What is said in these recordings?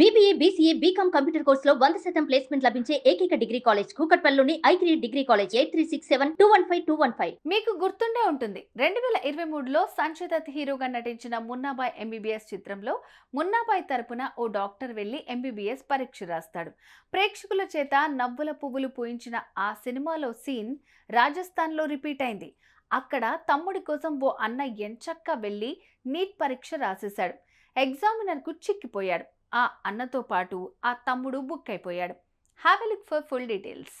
BBA BCA BCom computer కోర్సులో వంద శాతం ప్లేస్మెంట్ లభించే ఏకైక degree college కూకట్పల్లిలోని I three degree college eight three six seven two one five two one five మీకు గుర్తుండే ఉంటుంది. రెండు వేల ఇరవై మూడులో సంజయ్ దత్ హీరోగా నటించిన మున్నాబాయ్ ఎంబీబీఎస్ చిత్రంలో మున్నాబాయ్ తరపున ఓ డాక్టర్ వెళ్ళి ఎంబీబీఎస్ పరీక్ష రాస్తాడు. ప్రేక్షకుల చేత నవ్వుల పువ్వులు పూయించిన ఆ సినిమాలో సీన్ రాజస్థాన్లో రిపీట్ అయింది. అక్కడ తమ్ముడి కోసం ఓ అన్న ఎంచక్కా వెళ్ళి నీట్ పరీక్ష రాసేశాడు. ఎగ్జామినర్కు చిక్కిపోయాడు. ఆ అన్నతో పాటు ఆ తమ్ముడు బుక్ అయిపోయాడు. Have look for full details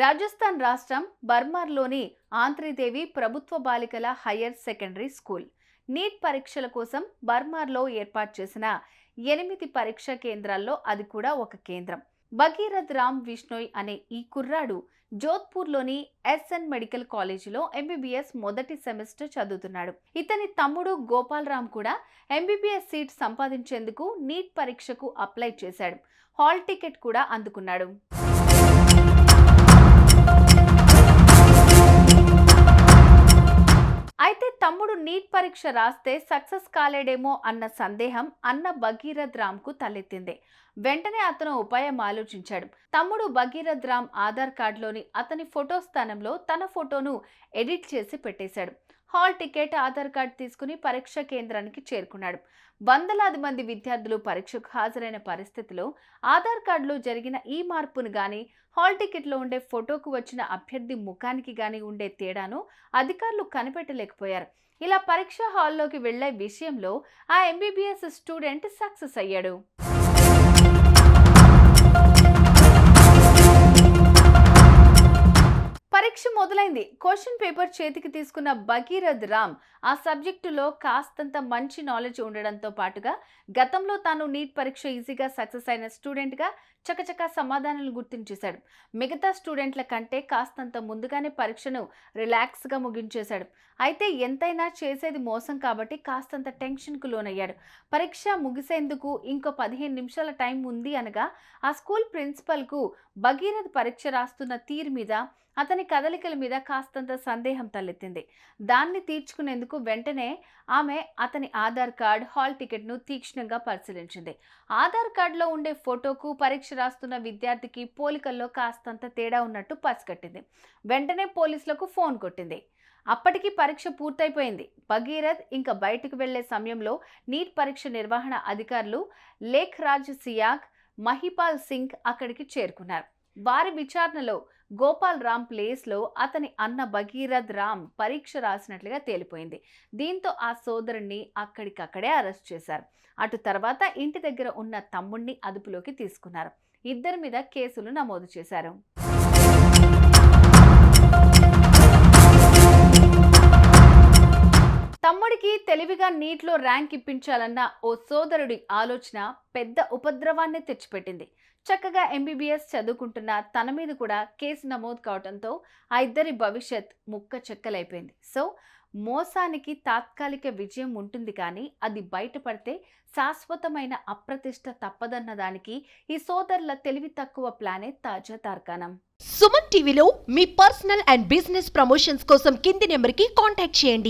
Rajasthan రాష్ట్రం బర్మార్లోని ఆంత్రిదేవి ప్రభుత్వ బాలికల హయ్యర్ సెకండరీ స్కూల్. నీట్ పరీక్షల కోసం బర్మార్లో ఏర్పాటు చేసిన ఎనిమిది పరీక్షా కేంద్రాల్లో అది కూడా ఒక కేంద్రం. భగీరథ్ రామ్ విష్ణోయ్ అనే ఈ కుర్రాడు జోధ్పూర్లోని ఎస్ఎన్ మెడికల్ కాలేజీలో ఎంబీబీఎస్ మొదటి సెమిస్టర్ చదువుతున్నాడు. ఇతని తమ్ముడు గోపాల్ రామ్ కూడా ఎంబీబీఎస్ సీట్ సంపాదించేందుకు నీట్ పరీక్షకు అప్లై చేశాడు. హాల్ టికెట్ కూడా అందుకున్నాడు. పరీక్ష రాస్తే సక్సెస్ కాలేడేమో అన్న సందేహం అన్న భగీరథ్ రామ్కు తలెత్తింది. వెంటనే అతను ఉపాయం ఆలోచించాడు. తమ్ముడు భగీరథ్ రామ్ ఆధార్ కార్డులోని అతని ఫోటో స్థానంలో తన ఫోటోను ఎడిట్ చేసి పెట్టేశాడు. హాల్ టికెట్ ఆధార్ కార్డు తీసుకుని పరీక్ష కేంద్రానికి చేరుకున్నాడు. వందలాది మంది విద్యార్థులు పరీక్షకు హాజరైన పరిస్థితిలో ఆధార్ కార్డులో జరిగిన ఈ మార్పును గాని హాల్ టికెట్లో ఉండే ఫోటోకు వచ్చిన అభ్యర్థి ముఖానికి గాని ఉండే తేడాను అధికారులు కనిపెట్టలేకపోయారు. ఇలా పరీక్ష హాల్లోకి వెళ్ళే విషయంలో ఆ ఎంబీబీఎస్ స్టూడెంట్ సక్సెస్ అయ్యాడు. మొదలైంది. క్వశ్చన్ పేపర్ చేతికి తీసుకున్న భగీరథ్ రామ్ ఆ సబ్జెక్టులో కాస్తంత మంచి నాలెడ్జ్ ఉండడంతో పాటుగా గతంలో తాను నీట్ పరీక్ష ఈజీగా సక్సెస్ అయిన స్టూడెంట్గా చకచక సమాధానాలు గుర్తించేశాడు. మిగతా స్టూడెంట్ల కంటే కాస్తంత ముందుగానే పరీక్షను రిలాక్స్గా ముగించేశాడు. అయితే ఎంతైనా చేసేది మోసం కాబట్టి కాస్తంత టెన్షన్కు లోనయ్యాడు. పరీక్ష ముగిసేందుకు ఇంకో పదిహేను నిమిషాల టైం ఉంది అనగా ఆ స్కూల్ ప్రిన్సిపల్కు భగీరథ్ పరీక్ష రాస్తున్న తీరు మీద అతని కదలికల మీద కాస్తంత సందేహం తలెత్తింది. దాన్ని తీర్చుకునేందుకు వెంటనే ఆమె అతని ఆధార్ కార్డ్ హాల్ టికెట్ను తీక్షణంగా పరిశీలించింది. ఆధార్ కార్డులో ఉండే ఫోటోకు పరీక్ష రాస్తున్న విద్యార్థికి పోలికల్లో కాస్తంత తేడా ఉన్నట్టు పసిగట్టింది. వెంటనే పోలీసులకు ఫోన్ కొట్టింది. అప్పటికి పరీక్ష పూర్తయిపోయింది. భగీరథ్ ఇంకా బయటకు వెళ్ళే సమయంలో నీట్ పరీక్ష నిర్వహణ అధికారులు లేఖ్ రాజ్ సియాగ్ మహిపాల్ సింగ్ అక్కడికి చేరుకున్నారు. వారి విచారణలో గోపాల్ రామ్ ప్లేస్లో అతని అన్న భగీరథ్ రామ్ పరీక్ష రాసినట్లుగా తేలిపోయింది. దీంతో ఆ సోదరుణ్ణి అక్కడికక్కడే అరెస్ట్ చేశారు. అటు తర్వాత ఇంటి దగ్గర ఉన్న తమ్ముణ్ణి అదుపులోకి తీసుకున్నారు. ఇద్దరి మీద కేసులు నమోదు చేశారు. తమ్ముడికి తెలివిగా నీట్లో ర్యాంక్ ఇప్పించాలన్న ఓ సోదరుడి ఆలోచన పెద్ద ఉపద్రవాన్ని తెచ్చిపెట్టింది. చక్కగా ఎంబీబీఎస్ చదువుకుంటున్న తన మీద కూడా కేసు నమోదు కావడంతో ఆ ఇద్దరి భవిష్యత్ ముక్క చెక్కలైపోయింది. సో మోసానికి తాత్కాలిక విజయం ఉంటుంది కానీ అది బయటపడితే శాశ్వతమైన అప్రతిష్ట తప్పదన్న దానికి ఈ సోదరుల తెలివి తక్కువ ప్లానే తాజా తార్కాణం. సుమన్ టీవీలో మీ పర్సనల్ అండ్ బిజినెస్ ప్రమోషన్స్ కోసం కింది నెంబర్కి కాంటాక్ట్ చేయండి.